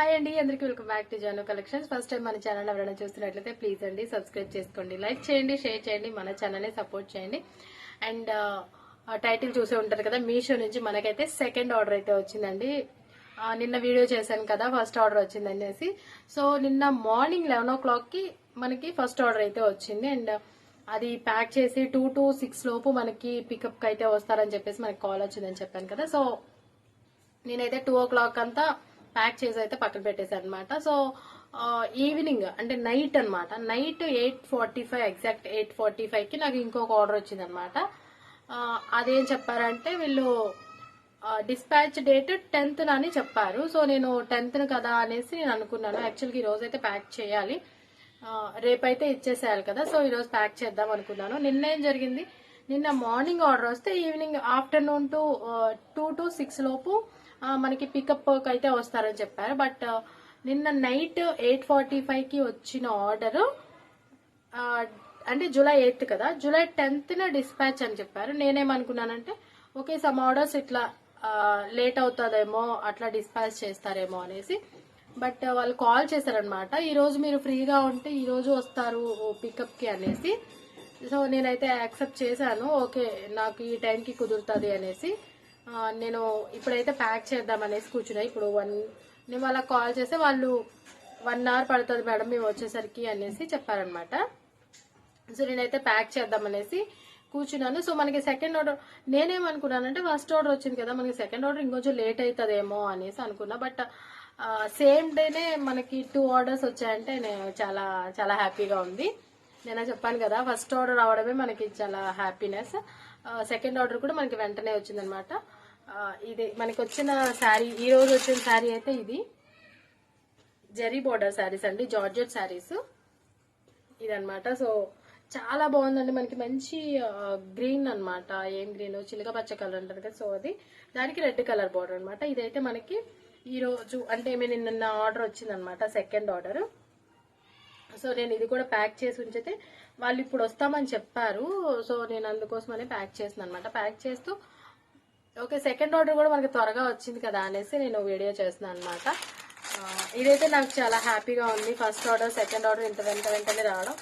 Back to Janu collections first time మన channel ఎవరైనా చూస్తున్నట్లయితే ప్లీజ్ అండి సబ్స్క్రైబ్ చేసుకోండి. లైక్ చేయండి షేర్ చేయండి మన ఛానల్ని సపోర్ట్ చేయండి. అండ్ టైటిల్ uh, చూసే ఉంటారు కదా మీషో నుంచి మనకైతే సెకండ్ ఆర్డర్ అయితే వచ్చిందండి. నిన్న వీడియో చేశాను కదా ఫస్ట్ ఆర్డర్ వచ్చింది అనేసి సో నిన్న మార్నింగ్ లెవెన్ ఓ క్లాక్కి మనకి ఫస్ట్ ఆర్డర్ అయితే వచ్చింది. అండ్ uh, అది ప్యాక్ చేసి టూ టు సిక్స్ లోపు మనకి పికప్కి అయితే వస్తారని చెప్పేసి మనకి కాల్ వచ్చిందని చెప్పాను కదా. సో నేనైతే టూ ఓ క్లాక్ అంతా ప్యాక్ చేసి అయితే పక్కన పెట్టేశాను అనమాట సో ఈవినింగ్ అంటే నైట్ అన్నమాట night eight forty five exact eight forty ఫైవ్కి నాకు ఇంకొక ఆర్డర్ వచ్చింది అనమాట అదేం చెప్పారంటే వీళ్ళు డిస్పాచ్ డేట్ టెన్త్ అని చెప్పారు. సో నేను టెన్త్ కదా అనేసి నేను అనుకున్నాను. యాక్చువల్గా ఈ రోజు అయితే ప్యాక్ చేయాలి. రేపైతే ఇచ్చేసేయాలి కదా. సో ఈరోజు ప్యాక్ చేద్దాం అనుకున్నాను. నిన్న ఏం జరిగింది? నిన్న మార్నింగ్ ఆర్డర్ వస్తే evening afternoon to two to six లోపు మనకి పికప్ అయితే వస్తారని చెప్పారు. బట్ నిన్న నైట్ ఎయిట్ ఫార్టీ ఫైవ్కి వచ్చిన ఆర్డర్ అంటే జూలై ఎయిత్ కదా. జూలై టెన్త్న డిస్పాచ్ అని చెప్పారు. నేనేమనుకున్నానంటే ఓకే సమ్ ఆర్డర్స్ ఇట్లా లేట్ అవుతుందేమో అట్లా డిస్పాచ్ చేస్తారేమో అనేసి. బట్ వాళ్ళు కాల్ చేశారనమాట ఈరోజు మీరు ఫ్రీగా ఉంటే ఈరోజు వస్తారు పికప్కి అనేసి. సో నేనైతే యాక్సెప్ట్ చేశాను. ఓకే నాకు ఈ టైంకి కుదురుతుంది అనేసి. నేను ఇప్పుడైతే ప్యాక్ చేద్దాం అనేసి కూర్చున్నా. ఇప్పుడు వన్ నేను వాళ్ళకి కాల్ చేస్తే వాళ్ళు వన్ అవర్ పడుతుంది మేడం మేము వచ్చేసరికి అనేసి చెప్పారనమాట సో నేనైతే ప్యాక్ చేద్దాం అనేసి కూర్చున్నాను. సో మనకి సెకండ్ ఆర్డర్ నేనేమనుకున్నానంటే ఫస్ట్ ఆర్డర్ వచ్చింది కదా మనకి సెకండ్ ఆర్డర్ ఇంకొంచెం లేట్ అవుతుందేమో అనేసి అనుకున్నా. బట్ సేమ్ డేనే మనకి టూ ఆర్డర్స్ వచ్చాయంటే నేను చాలా చాలా హ్యాపీగా ఉంది. నేను చెప్పాను కదా ఫస్ట్ ఆర్డర్ రావడమే మనకి చాలా హ్యాపీనెస్ సెకండ్ ఆర్డర్ కూడా మనకి వెంటనే వచ్చిందనమాట ఇది మనకు వచ్చిన శారీ ఈ రోజు వచ్చిన శారీ అయితే ఇది. జరీ బోర్డర్ శారీస్ అండి జార్జెట్ శారీస్. ఇదన్నమాట. సో చాలా బాగుందండి. మనకి మంచి గ్రీన్ అన్నమాట. ఏం గ్రీన్? చిలుక పచ్చ కలర్ అంటారు కదా. సో అది. దానికి రెడ్ కలర్ బార్డర్ అనమాట ఇదైతే మనకి ఈరోజు అంటే మేము నిన్న ఆర్డర్ వచ్చిందనమాట సెకండ్ ఆర్డర్. సో నేను ఇది కూడా ప్యాక్ చేసి ఉంచితే వాళ్ళు ఇప్పుడు వస్తామని చెప్పారు. సో నేను అందుకోసమనే ప్యాక్ చేసిన అనమాట ప్యాక్ చేస్తూ ఓకే సెకండ్ ఆర్డర్ కూడా మనకి త్వరగా వచ్చింది కదా అనేసి నేను వీడియో చేస్తున్నాను అనమాట ఇదైతే నాకు చాలా హ్యాపీగా ఉంది. ఫస్ట్ ఆర్డర్ సెకండ్ ఆర్డర్ ఇంత వెంట వెంటనే రావడం.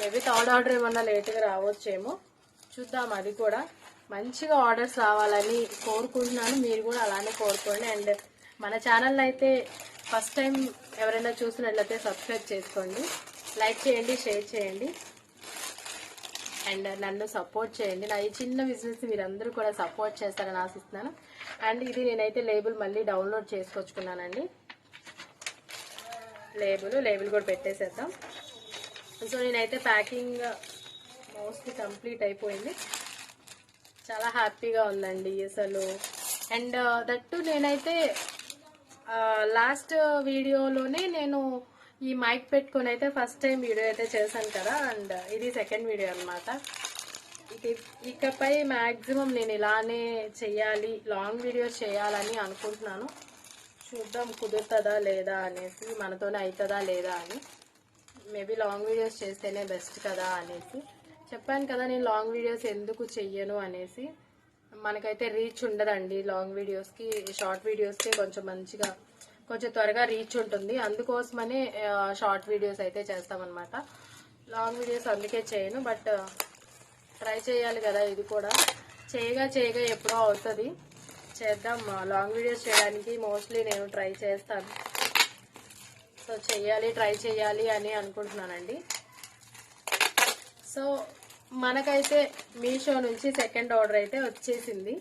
మేబీ థర్డ్ ఆర్డర్ ఏమన్నా లేట్గా రావచ్చేమో. చూద్దాం అది కూడా. మంచిగా ఆర్డర్స్ రావాలని కోరుకుంటున్నాను. మీరు కూడా అలానే కోరుకోండి. అండ్ మన ఛానల్ అయితే ఫస్ట్ టైం ఎవరైనా చూసినట్లయితే సబ్స్క్రైబ్ చేసుకోండి. లైక్ చేయండి షేర్ చేయండి. అండ్ నన్ను సపోర్ట్ చేయండి. నా ఈ చిన్న బిజినెస్ మీరందరూ కూడా సపోర్ట్ చేస్తారని ఆశిస్తున్నాను. అండ్ ఇది నేనైతే లేబుల్ మళ్ళీ డౌన్లోడ్ చేసుకొచ్చుకున్నానండి. లేబుల్ లేబుల్ కూడా పెట్టేసేద్దాం. సో నేనైతే ప్యాకింగ్ మోస్ట్లీ కంప్లీట్ అయిపోయింది. చాలా హ్యాపీగా ఉందండి అసలు. అండ్ దట్టు నేనైతే లాస్ట్ వీడియోలోనే నేను ఈ మైక్ పెట్టుకొని అయితే ఫస్ట్ టైం వీడియో అయితే చేశాను కదా అండ్ ఇది సెకండ్ వీడియో అనమాట ఇది ఇకపై మ్యాక్సిమం నేను ఇలానే చేయాలి లాంగ్ వీడియోస్ చేయాలని అనుకుంటున్నాను. చూద్దాం కుదురుతుందా లేదా అనేసి మనతోనే అవుతుందా లేదా అని. మేబీ లాంగ్ వీడియోస్ చేస్తేనే బెస్ట్ కదా అనేసి. చెప్పాను కదా నేను లాంగ్ వీడియోస్ ఎందుకు చెయ్యను అనేసి. మనకైతే రీచ్ ఉండదండి లాంగ్ వీడియోస్కి షార్ట్ వీడియోస్కి కొంచెం మంచిగా కొంచెం త్వరగా రీచ్ ఉంటుంది. అందుకోసమనే షార్ట్ వీడియోస్ అయితే చేస్తామన్నమాట. లాంగ్ వీడియోస్ అందుకే చేయను బట్ ట్రై చేయాలి కదా ఇది కూడా. చేయగా చేయగా ఎప్పుడో అవుతుంది. చేద్దాం. లాంగ్ వీడియోస్ చేయడానికి మోస్ట్లీ నేను ట్రై చేస్తాను. సో చెయ్యాలి ట్రై చేయాలి అని అనుకుంటున్నానండి. సో మనకైతే మీషో నుంచి సెకండ్ ఆర్డర్ అయితే వచ్చేసింది.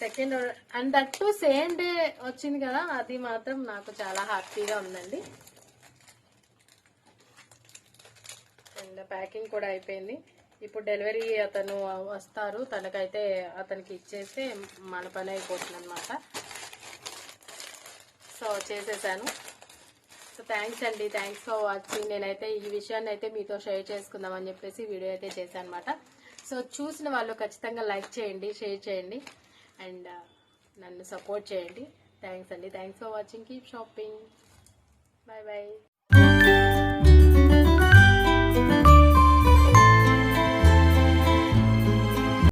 Second order and that to same day వచ్చింది కదా అది మాత్రం నాకు చాలా హ్యాపీగా ఉందండి. అండ్ ప్యాకింగ్ కూడా అయిపోయింది. ఇప్పుడు డెలివరీ అతను వస్తారు తనకైతే అతనికి ఇచ్చేస్తే మన పని అయిపోతుంది అనమాట సో చేసేసాను. సో థ్యాంక్స్ అండి. థ్యాంక్స్ ఫర్ వాచింగ్ నేనైతే ఈ విషయాన్ని అయితే మీతో షేర్ చేసుకుందామని చెప్పేసి వీడియో అయితే చేశాను అనమాట సో చూసిన వాళ్ళు ఖచ్చితంగా లైక్ చేయండి షేర్ చేయండి. అండ్ uh, నన్ను సపోర్ట్ చేయండి. థ్యాంక్స్ అండి. Thanks for watching keep shopping bye bye